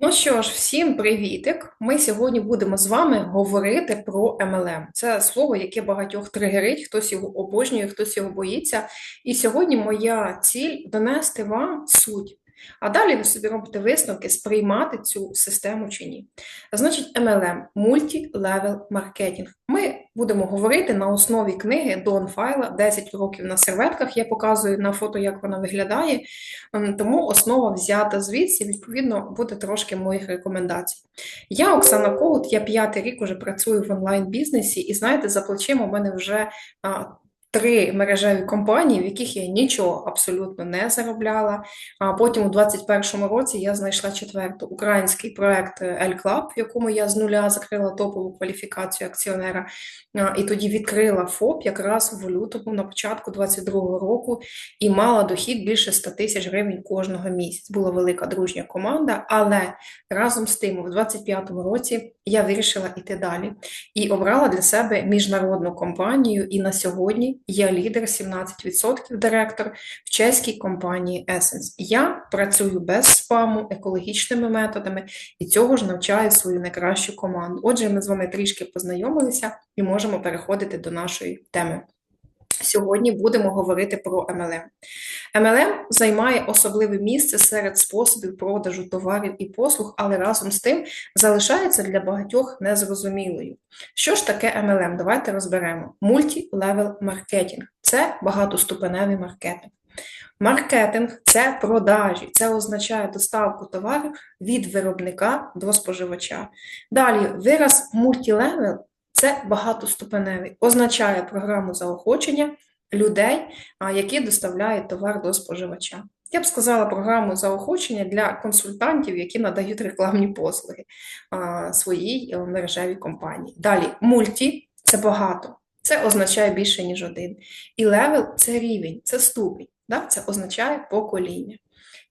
Ну що ж, всім привітик! Ми сьогодні будемо з вами говорити про MLM. Це слово, яке багатьох тригерить, хтось його обожнює, хтось його боїться. І сьогодні моя ціль донести вам суть. А далі ви собі робите висновки, сприймати цю систему чи ні. Значить, MLM Multi-Level Marketing. Ми будемо говорити на основі книги Дон Файла 10 років на серветках. Я показую на фото, як вона виглядає. Ем, тому основа взята звідси, відповідно, буде трошки моїх рекомендацій. Я Оксана Когут, я п'ятий рік уже працюю в онлайн-бізнесі, і знаєте, за плечима у мене вже три мережеві компанії, в яких я нічого абсолютно не заробляла. А потім у 2021 році я знайшла четверту український проект L Club, в якому я з нуля закрила топову кваліфікацію акціонера. І тоді відкрила ФОП якраз в лютому на початку 2022 року і мала дохід більше 100 тисяч гривень кожного місяця. Була велика дружня команда, але разом з тим, у 2025 році я вирішила йти далі і обрала для себе міжнародну компанію. І на сьогодні я лідер 17% директор в чеській компанії Essence. Я працюю без спаму, екологічними методами і цього ж навчаю свою найкращу команду. Отже, ми з вами трішки познайомилися і можемо переходити до нашої теми. Сьогодні будемо говорити про MLM. MLM займає особливе місце серед способів продажу товарів і послуг, але разом з тим залишається для багатьох незрозумілою. Що ж таке MLM? Давайте розберемо. Multi-level маркетинг це багатоступеневий маркетинг. Маркетинг це продажі, це означає доставку товарів від виробника до споживача. Далі вираз мультілевел це багатоступеневий, означає програму заохочення людей, які доставляють товар до споживача. Я б сказала програму заохочення для консультантів, які надають рекламні послуги своїй е, мережевій компанії. Далі, мульті це багато, це означає більше, ніж один. І левел це рівень, це ступінь, да? це означає покоління.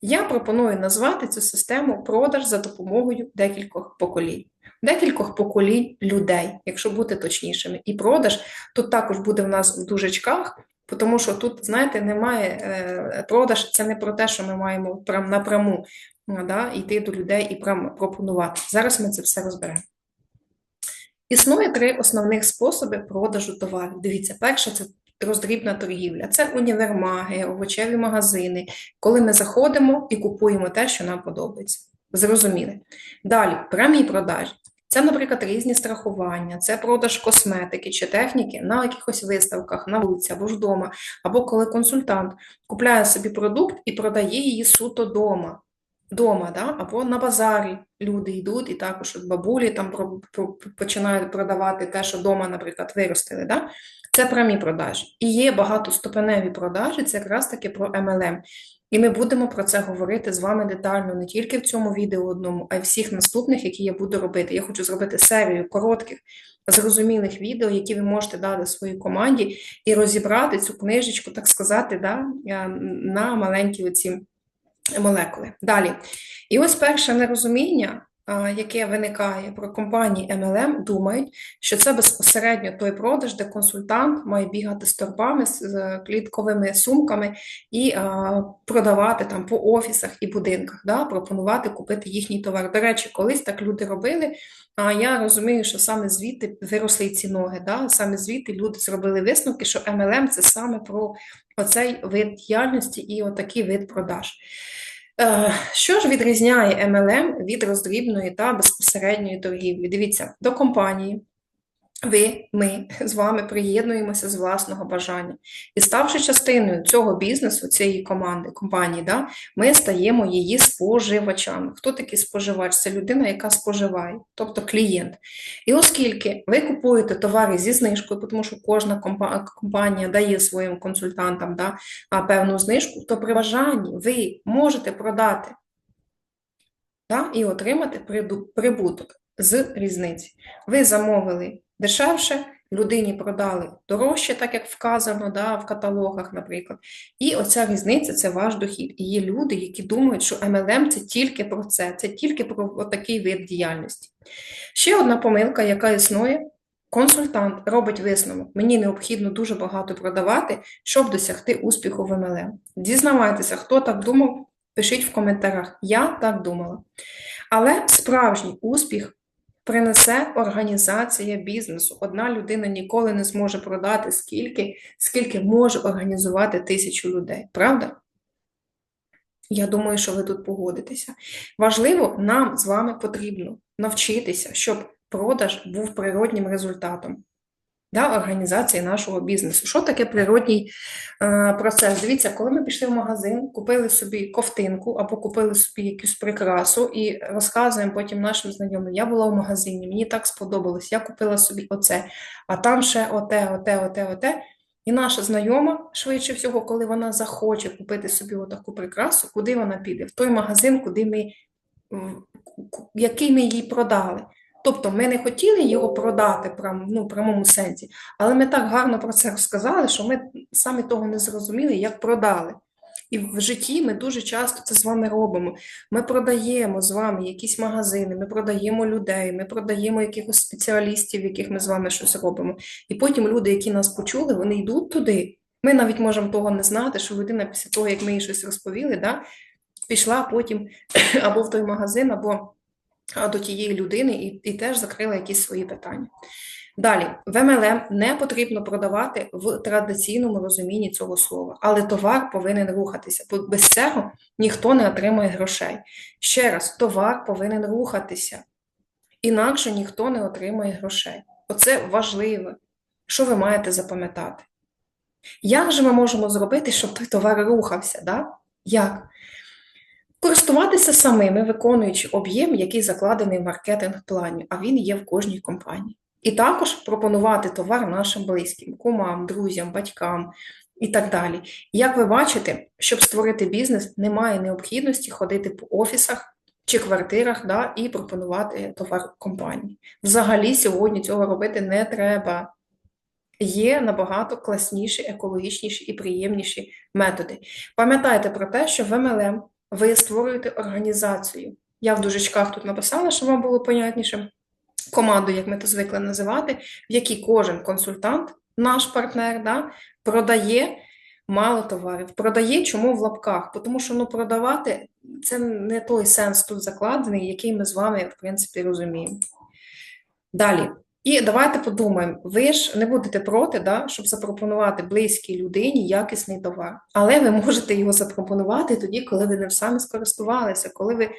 Я пропоную назвати цю систему продаж за допомогою декількох поколінь декількох поколінь людей, якщо бути точнішими. І продаж тут також буде в нас в дужечках, тому що тут, знаєте, немає е, продаж, це не про те, що ми маємо прям напряму да, йти до людей і прямо пропонувати. Зараз ми це все розберемо. Існує три основних способи продажу товарів. Дивіться, перше це роздрібна торгівля, це універмаги, овочеві магазини, коли ми заходимо і купуємо те, що нам подобається. Зрозуміли. Далі, прямі продажі. Це, наприклад, різні страхування, це продаж косметики чи техніки на якихось виставках, на вулиці або ж вдома, або коли консультант купляє собі продукт і продає її суто дома. Дома, да? або на базарі люди йдуть, і також от бабулі там починають продавати те, що вдома, наприклад, виростили. Да? Це прямі продажі. І є багатоступеневі продажі, це якраз таки про MLM. І ми будемо про це говорити з вами детально не тільки в цьому відео одному, а й всіх наступних, які я буду робити. Я хочу зробити серію коротких, зрозумілих відео, які ви можете дати своїй команді, і розібрати цю книжечку, так сказати, да, е, на маленькі оці молекули. Далі. І ось перше нерозуміння яке виникає про компанії MLM, думають, що це безпосередньо той продаж, де консультант має бігати з торбами, з клітковими сумками і продавати там по офісах і будинках, да, пропонувати купити їхній товар. До речі, колись так люди робили. А я розумію, що саме звідти виросли ці ноги. Да? Саме звідти люди зробили висновки, що MLM це саме про оцей вид діяльності і отакий вид продаж. Е, що ж відрізняє MLM від роздрібної та безпосередньої торгівлі? Дивіться, до компанії ви, ми з вами приєднуємося з власного бажання. І ставши частиною цього бізнесу, цієї команди, компанії, да, ми стаємо її споживачами. Хто такий споживач? Це людина, яка споживає, тобто клієнт. І оскільки ви купуєте товари зі знижкою, тому що кожна компанія дає своїм консультантам да, певну знижку, то при бажанні ви можете продати да, і отримати прибуток з різниці. Ви замовили дешевше, людині продали дорожче, так як вказано да, в каталогах, наприклад. І оця різниця це ваш дохід. І є люди, які думають, що MLM це тільки про це, це тільки про такий вид діяльності. Ще одна помилка, яка існує. Консультант робить висновок, мені необхідно дуже багато продавати, щоб досягти успіху в MLM. Дізнавайтеся, хто так думав, пишіть в коментарях. Я так думала. Але справжній успіх принесе організація бізнесу. Одна людина ніколи не зможе продати скільки, скільки може організувати тисячу людей. Правда? Я думаю, що ви тут погодитеся. Важливо, нам з вами потрібно навчитися, щоб продаж був природнім результатом да, організації нашого бізнесу. Що таке природній е, процес? Дивіться, коли ми пішли в магазин, купили собі ковтинку або купили собі якусь прикрасу і розказуємо потім нашим знайомим, я була в магазині, мені так сподобалось, я купила собі оце, а там ще оте, оте, оте, оте. І наша знайома, швидше всього, коли вона захоче купити собі отаку прикрасу, куди вона піде? В той магазин, куди ми, який ми їй продали. Тобто ми не хотіли його продати ну, в прямому сенсі, але ми так гарно про це розказали, що ми самі того не зрозуміли, як продали. І в житті ми дуже часто це з вами робимо. Ми продаємо з вами якісь магазини, ми продаємо людей, ми продаємо якихось спеціалістів, яких ми з вами щось робимо. І потім люди, які нас почули, вони йдуть туди. Ми навіть можемо того не знати, що людина після того, як ми їй щось розповіли, да, пішла потім або в той магазин, або до тієї людини і, і теж закрила якісь свої питання. Далі, МЛМ не потрібно продавати в традиційному розумінні цього слова, але товар повинен рухатися, без цього ніхто не отримує грошей. Ще раз, товар повинен рухатися, інакше ніхто не отримує грошей. Оце важливо, що ви маєте запам'ятати. Як же ми можемо зробити, щоб той товар рухався? Да? Як? Користуватися самими, виконуючи об'єм, який закладений в маркетинг-плані, а він є в кожній компанії. І також пропонувати товар нашим близьким, кумам, друзям, батькам і так далі. як ви бачите, щоб створити бізнес, немає необхідності ходити по офісах чи квартирах да, і пропонувати товар компанії. Взагалі, сьогодні цього робити не треба. Є набагато класніші, екологічніші і приємніші методи. Пам'ятайте про те, що в MLM ви створюєте організацію. Я в дужечках тут написала, щоб вам було понятніше. Команду, як ми це звикли називати, в якій кожен консультант, наш партнер, да, продає мало товарів. Продає чому в лапках? Тому що ну, продавати це не той сенс тут закладений, який ми з вами, в принципі, розуміємо. Далі. І давайте подумаємо, ви ж не будете проти, да, щоб запропонувати близькій людині якісний товар, але ви можете його запропонувати тоді, коли ви ним самі скористувалися, коли ви,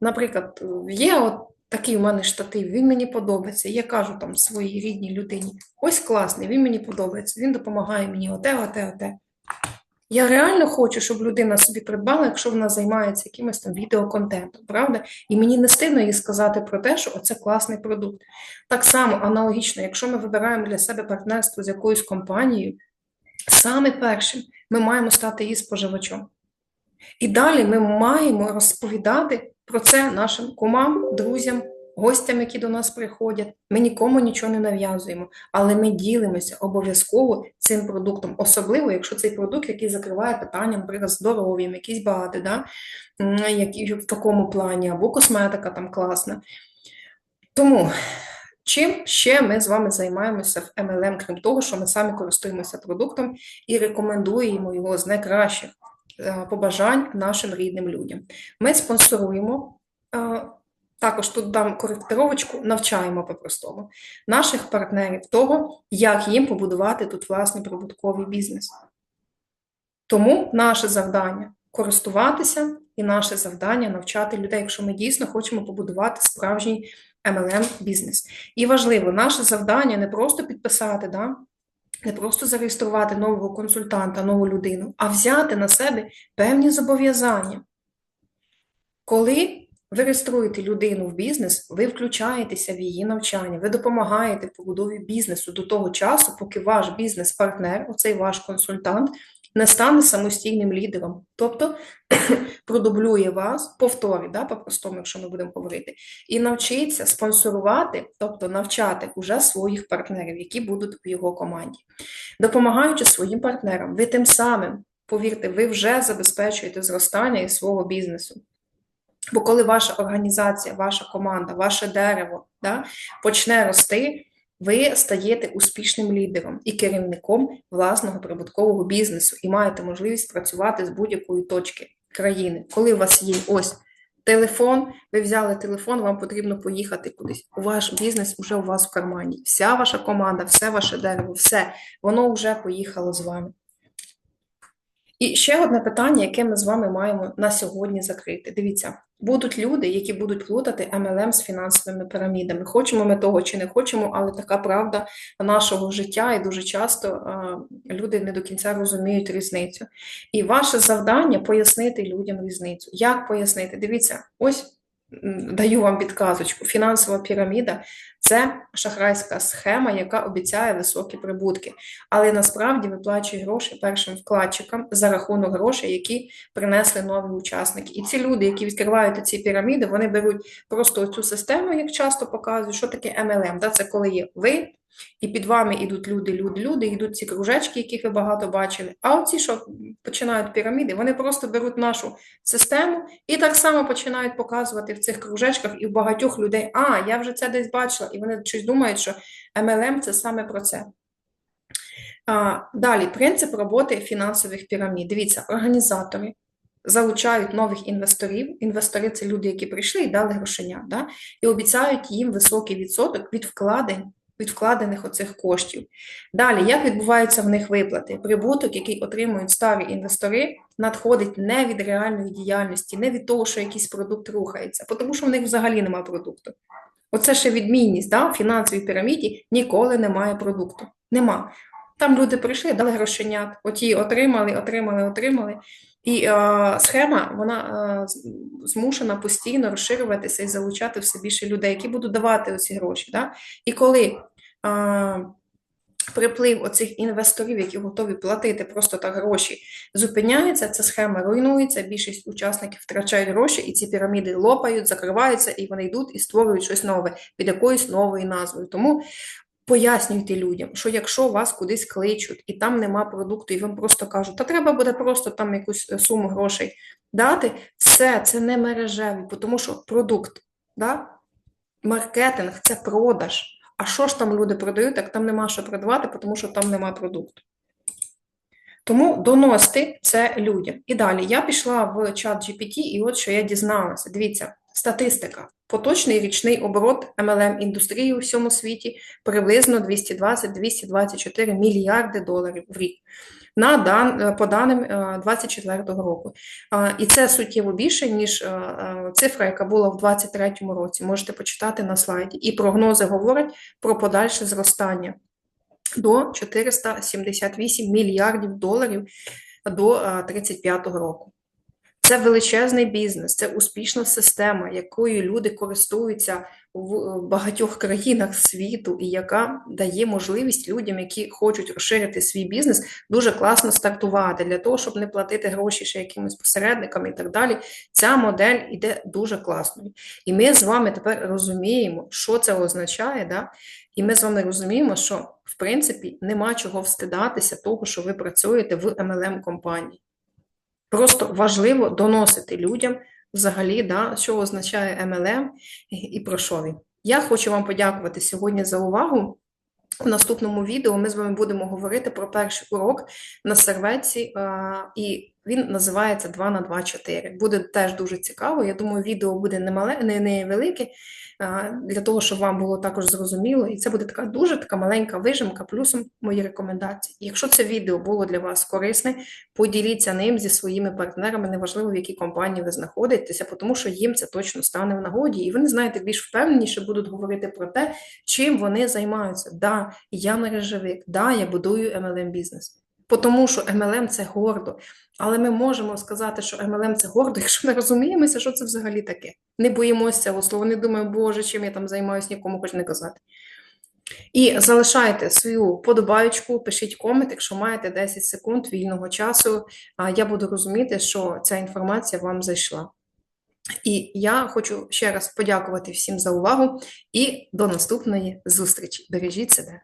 наприклад, є от такий у мене штатив, він мені подобається. я кажу там своїй рідній людині: ось класний, він мені подобається, він допомагає мені оте, оте, оте. Я реально хочу, щоб людина собі придбала, якщо вона займається якимось там відеоконтентом, правда? І мені не стидно їй сказати про те, що це класний продукт. Так само аналогічно, якщо ми вибираємо для себе партнерство з якоюсь компанією, саме першим ми маємо стати її споживачом. І далі ми маємо розповідати про це нашим кумам, друзям гостям, які до нас приходять. Ми нікому нічого не нав'язуємо, але ми ділимося обов'язково цим продуктом, особливо, якщо цей продукт, який закриває питання, наприклад, здоров'ям, якісь БАДи, да? які в такому плані, або косметика там класна. Тому. Чим ще ми з вами займаємося в MLM, крім того, що ми самі користуємося продуктом і рекомендуємо його з найкращих е, побажань нашим рідним людям. Ми спонсоруємо е, також тут дам коректировочку, навчаємо по-простому наших партнерів того, як їм побудувати тут власний прибутковий бізнес. Тому наше завдання користуватися і наше завдання навчати людей, якщо ми дійсно хочемо побудувати справжній MLM бізнес. І важливо, наше завдання не просто підписати, да? не просто зареєструвати нового консультанта, нову людину, а взяти на себе певні зобов'язання. Коли ви реєструєте людину в бізнес, ви включаєтеся в її навчання, ви допомагаєте побудові бізнесу до того часу, поки ваш бізнес-партнер, оцей ваш консультант, не стане самостійним лідером, тобто продублює вас, повторить, да, по-простому, якщо ми будемо говорити, і навчиться спонсорувати, тобто навчати уже своїх партнерів, які будуть в його команді. Допомагаючи своїм партнерам, ви тим самим, повірте, ви вже забезпечуєте зростання і свого бізнесу. Бо коли ваша організація, ваша команда, ваше дерево да, почне рости, ви стаєте успішним лідером і керівником власного прибуткового бізнесу і маєте можливість працювати з будь-якої точки країни. Коли у вас є ось Телефон, ви взяли телефон, вам потрібно поїхати кудись. Ваш бізнес вже у вас в кармані. Вся ваша команда, все ваше дерево, все, воно вже поїхало з вами. І ще одне питання, яке ми з вами маємо на сьогодні закрити. Дивіться, будуть люди, які будуть плутати MLM з фінансовими пірамідами. Хочемо ми того чи не хочемо, але така правда нашого життя, і дуже часто а, люди не до кінця розуміють різницю. І ваше завдання пояснити людям різницю. Як пояснити? Дивіться, ось даю вам підказочку. Фінансова піраміда це шахрайська схема, яка обіцяє високі прибутки, але насправді виплачує гроші першим вкладчикам за рахунок грошей, які принесли нові учасники. І ці люди, які відкривають ці піраміди, вони беруть просто цю систему, як часто показують, що таке MLM. Да? Це коли є ви. І під вами йдуть люди, люди, люди, йдуть ці кружечки, яких ви багато бачили. А оці, що починають піраміди, вони просто беруть нашу систему і так само починають показувати в цих кружечках і в багатьох людей, а, я вже це десь бачила, і вони щось думають, що MLM це саме про це. А, Далі, принцип роботи фінансових пірамід. Дивіться, організатори. Залучають нових інвесторів. Інвестори це люди, які прийшли і дали грошення, да? і обіцяють їм високий відсоток від вкладень від вкладених оцих коштів. Далі, як відбуваються в них виплати? Прибуток, який отримують старі інвестори, надходить не від реальної діяльності, не від того, що якийсь продукт рухається, тому що в них взагалі немає продукту. Оце ще відмінність да? в фінансовій піраміді ніколи немає продукту. Нема. Там люди прийшли, дали грошенят, оті отримали, отримали, отримали. І е, схема вона е, змушена постійно розширюватися і залучати все більше людей, які будуть давати оці гроші. Да? І коли е, приплив оцих інвесторів, які готові платити просто так гроші, зупиняється, ця схема руйнується, більшість учасників втрачають гроші, і ці піраміди лопають, закриваються, і вони йдуть і створюють щось нове під якоюсь новою назвою. Тому Пояснюйте людям, що якщо вас кудись кличуть і там нема продукту, і вам просто кажуть, та треба буде просто там якусь е, суму грошей дати, все це не мережеві, тому що продукт, да? маркетинг це продаж. А що ж там люди продають, так там нема що продавати, тому що там нема продукту. Тому доносити це людям. І далі я пішла в чат GPT, і от що я дізналася. Дивіться, статистика. Поточний річний оборот MLM індустрії у всьому світі приблизно 220-224 мільярди доларів в рік на дан, по даним 2024 е, року. І це суттєво більше, ніж е, е, цифра, яка була в 2023 році. Можете почитати на слайді. І прогнози говорять про подальше зростання до 478 мільярдів доларів до 2035 року. Це величезний бізнес, це успішна система, якою люди користуються в багатьох країнах світу, і яка дає можливість людям, які хочуть розширити свій бізнес, дуже класно стартувати для того, щоб не платити гроші ще якимось посередникам і так далі. Ця модель іде дуже класною. І ми з вами тепер розуміємо, що це означає. Да? І ми з вами розуміємо, що в принципі нема чого встидатися того, що ви працюєте в MLM компанії. Просто важливо доносити людям взагалі, да, що означає MLM і про що він. Я хочу вам подякувати сьогодні за увагу. У наступному відео ми з вами будемо говорити про перший урок на серветці, і він називається 2 на 2 4. Буде теж дуже цікаво. Я думаю, відео буде не мале, не, для того, щоб вам було також зрозуміло. І це буде така дуже така маленька вижимка, плюсом мої рекомендації. Якщо це відео було для вас корисне, поділіться ним зі своїми партнерами, неважливо, в якій компанії ви знаходитеся, тому що їм це точно стане в нагоді, і вони, знаєте, більш впевненіше будуть говорити про те, чим вони займаються. Да, я мережевик, да, я будую MLM бізнес. Тому що MLM це гордо. Але ми можемо сказати, що MLM це гордо, якщо ми розуміємося, що це взагалі таке. Не боїмося цього слова, не думаємо, Боже, чим я там займаюся, нікому хоч не казати. І залишайте свою подобаючку, пишіть комент, якщо маєте 10 секунд вільного часу, я буду розуміти, що ця інформація вам зайшла. І я хочу ще раз подякувати всім за увагу і до наступної зустрічі. Бережіть себе.